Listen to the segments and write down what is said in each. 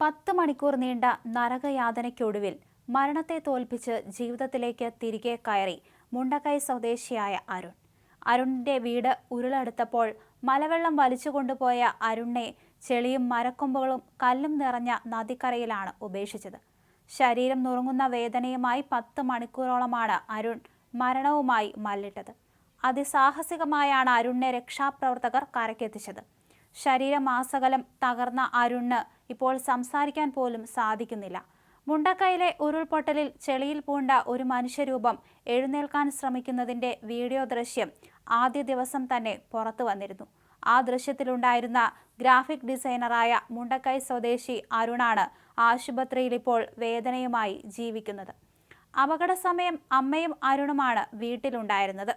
പത്ത് മണിക്കൂർ നീണ്ട നരകയാതനയ്ക്കൊടുവിൽ മരണത്തെ തോൽപ്പിച്ച് ജീവിതത്തിലേക്ക് തിരികെ കയറി മുണ്ടക്കൈ സ്വദേശിയായ അരുൺ. അരുണിന്റെ വീട് ഉരുളെടുത്തപ്പോൾ മലവെള്ളം വലിച്ചു കൊണ്ടുപോയ അരുണിനെ ചെളിയും മരക്കൊമ്പുകളും കല്ലും നിറഞ്ഞ നദിക്കരയിലാണ് ഉപേക്ഷിച്ചത്. ശരീരം നുറുങ്ങുന്ന വേദനയുമായി പത്ത് മണിക്കൂറോളമാണ് അരുൺ മരണവുമായി മല്ലിട്ടത്. അതിസാഹസികമായാണ് അരുണിനെ രക്ഷാപ്രവർത്തകർ കരക്കെത്തിച്ചത് ശരീരമാസകലം തകർന്ന അരുണിന് ഇപ്പോൾ സംസാരിക്കാൻ പോലും സാധിക്കുന്നില്ല. മുണ്ടക്കൈയിലെ ഉരുൾപൊട്ടലിൽ ചെളിയിൽ പൂണ്ട ഒരു മനുഷ്യരൂപം എഴുന്നേൽക്കാൻ ശ്രമിക്കുന്നതിന്റെ വീഡിയോ ദൃശ്യം ആദ്യ ദിവസം തന്നെ പുറത്തു വന്നിരുന്നു. ആ ദൃശ്യത്തിലുണ്ടായിരുന്ന ഗ്രാഫിക് ഡിസൈനറായ മുണ്ടക്കൈ സ്വദേശി അരുണാണ് ആശുപത്രിയിൽ ഇപ്പോൾ വേദനയുമായി ജീവിക്കുന്നത്. അപകട സമയം അമ്മയും അരുണുമാണ് വീട്ടിലുണ്ടായിരുന്നത്.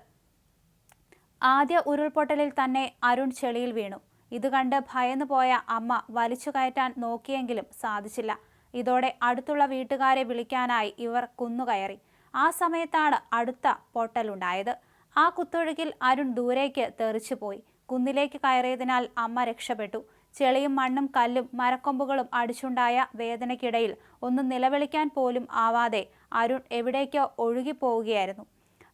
ആദ്യ ഉരുൾപൊട്ടലിൽ തന്നെ അരുൺ ചെളിയിൽ വീണു. ഇത് കണ്ട് ഭയന്നു പോയ അമ്മ വലിച്ചു കയറ്റാൻ നോക്കിയെങ്കിലും സാധിച്ചില്ല. ഇതോടെ അടുത്തുള്ള വീട്ടുകാരെ വിളിക്കാനായി ഇവർ കുന്നുകയറി. ആ സമയത്താണ് അടുത്ത പൊട്ടലുണ്ടായത്. ആ കുത്തൊഴുകിൽ അരുൺ ദൂരേക്ക് തെറിച്ചു പോയി. കുന്നിലേക്ക് കയറിയതിനാൽ അമ്മ രക്ഷപ്പെട്ടു. ചെളിയും മണ്ണും കല്ലും മരക്കൊമ്പുകളും അടിച്ചുണ്ടായ വേദനയ്ക്കിടയിൽ ഒന്ന് നിലവിളിക്കാൻ പോലും ആവാതെ അരുൺ എവിടേക്കോ ഒഴുകിപ്പോവുകയായിരുന്നു.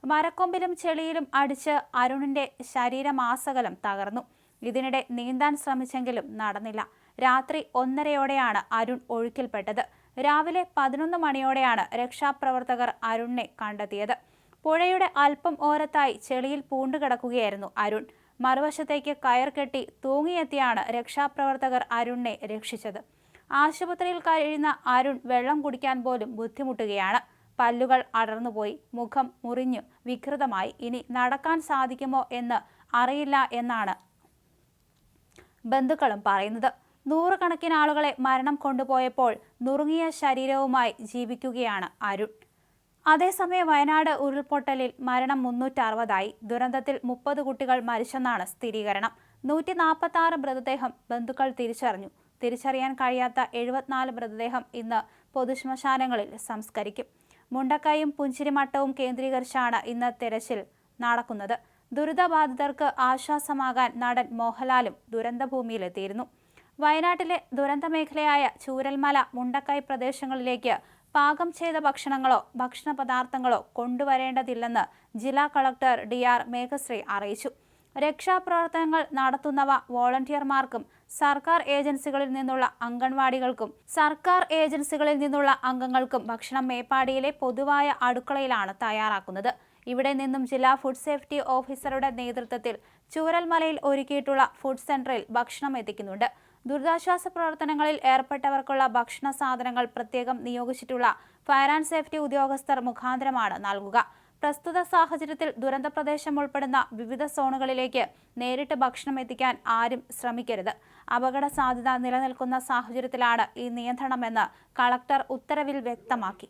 മരക്കൊമ്പിലും ചെളിയിലും അടിച്ച് അരുണിന്റെ ശരീരമാസകലം തകർന്നു. ഇതിനിടെ നീന്താൻ ശ്രമിച്ചെങ്കിലും നടന്നില്ല. രാത്രി ഒന്നരയോടെയാണ് അരുൺ ഒഴുക്കിൽപ്പെട്ടത്. രാവിലെ പതിനൊന്ന് മണിയോടെയാണ് രക്ഷാപ്രവർത്തകർ അരുണിനെ കണ്ടെത്തിയത്. പുഴയുടെ അല്പം ഓരത്തായി ചെളിയിൽ പൂണ്ടുകിടക്കുകയായിരുന്നു അരുൺ. മറുവശത്തേക്ക് കയർ കെട്ടി തൂങ്ങിയെത്തിയാണ് രക്ഷാപ്രവർത്തകർ അരുണിനെ രക്ഷിച്ചത്. ആശുപത്രിയിൽ കഴിയുന്ന അരുൺ വെള്ളം കുടിക്കാൻ പോലും ബുദ്ധിമുട്ടുകയാണ്. പല്ലുകൾ അടർന്നുപോയി. മുഖം മുറിഞ്ഞു. വികൃതമായി. ഇനി നടക്കാൻ സാധിക്കുമോ എന്ന് അറിയില്ല എന്നാണ് ബന്ധുക്കളും പറയുന്നത്. നൂറുകണക്കിന് ആളുകളെ മരണം കൊണ്ടുപോയപ്പോൾ നുറുങ്ങിയ ശരീരവുമായി ജീവിക്കുകയാണ് അരുൺ. അതേസമയം വയനാട് ഉരുൾപൊട്ടലിൽ മരണം മുന്നൂറ്റി അറുപതായി ദുരന്തത്തിൽ മുപ്പത് കുട്ടികൾ മരിച്ചെന്നാണ് സ്ഥിരീകരണം. നൂറ്റി നാൽപ്പത്തി ആറ് മൃതദേഹം ബന്ധുക്കൾ തിരിച്ചറിഞ്ഞു. തിരിച്ചറിയാൻ കഴിയാത്ത എഴുപത്തിനാല് മൃതദേഹം ഇന്ന് പൊതുശ്മശാനങ്ങളിൽ സംസ്കരിക്കും. മുണ്ടക്കൈയും പുഞ്ചിരിമട്ടവും കേന്ദ്രീകരിച്ചാണ് ഇന്ന് തെരച്ചിൽ നടക്കുന്നത്. ദുരിതബാധിതർക്ക് ആശ്വാസമാകാൻ നടൻ മോഹൻലാലും ദുരന്തഭൂമിയിലെത്തിയിരുന്നു. വയനാട്ടിലെ ദുരന്തമേഖലയായ ചൂരൽമല മുണ്ടക്കൈ പ്രദേശങ്ങളിലേക്ക് പാകം ചെയ്ത ഭക്ഷണങ്ങളോ ഭക്ഷണ പദാർത്ഥങ്ങളോ കൊണ്ടുവരേണ്ടതില്ലെന്ന് ജില്ലാ കളക്ടർ ഡി ആർ മേഘശ്രീ അറിയിച്ചു. രക്ഷാപ്രവർത്തനങ്ങൾ നടത്തുന്നവ വോളണ്ടിയർമാർക്കും സർക്കാർ ഏജൻസികളിൽ നിന്നുള്ള അംഗൻവാടികൾക്കും സർക്കാർ ഏജൻസികളിൽ നിന്നുള്ള അംഗങ്ങൾക്കും ഭക്ഷണം മേപ്പാടിയിലെ പൊതുവായ അടുക്കളയിലാണ് തയ്യാറാക്കുന്നത്. ഇവിടെ നിന്നും ജില്ലാ ഫുഡ് സേഫ്റ്റി ഓഫീസറുടെ നേതൃത്വത്തിൽ ചൂരൽമലയിൽ ഒരുക്കിയിട്ടുള്ള ഫുഡ് സെന്ററിൽ ഭക്ഷണം എത്തിക്കുന്നുണ്ട്. ദുരിതാശ്വാസ പ്രവർത്തനങ്ങളിൽ ഏർപ്പെട്ടവർക്കുള്ള ഭക്ഷണ സാധനങ്ങൾ പ്രത്യേകം നിയോഗിച്ചിട്ടുള്ള ഫയർ ആൻഡ് സേഫ്റ്റി ഉദ്യോഗസ്ഥർ മുഖാന്തരമാണ് നൽകുക. പ്രസ്തുത സാഹചര്യത്തിൽ ദുരന്ത പ്രദേശം ഉൾപ്പെടുന്ന വിവിധ സോണുകളിലേക്ക് നേരിട്ട് ഭക്ഷണം എത്തിക്കാൻ ആരും ശ്രമിക്കരുത്. അപകട സാധ്യത നിലനിൽക്കുന്ന സാഹചര്യത്തിലാണ് ഈ നിയന്ത്രണമെന്ന് കളക്ടർ ഉത്തരവിൽ വ്യക്തമാക്കി.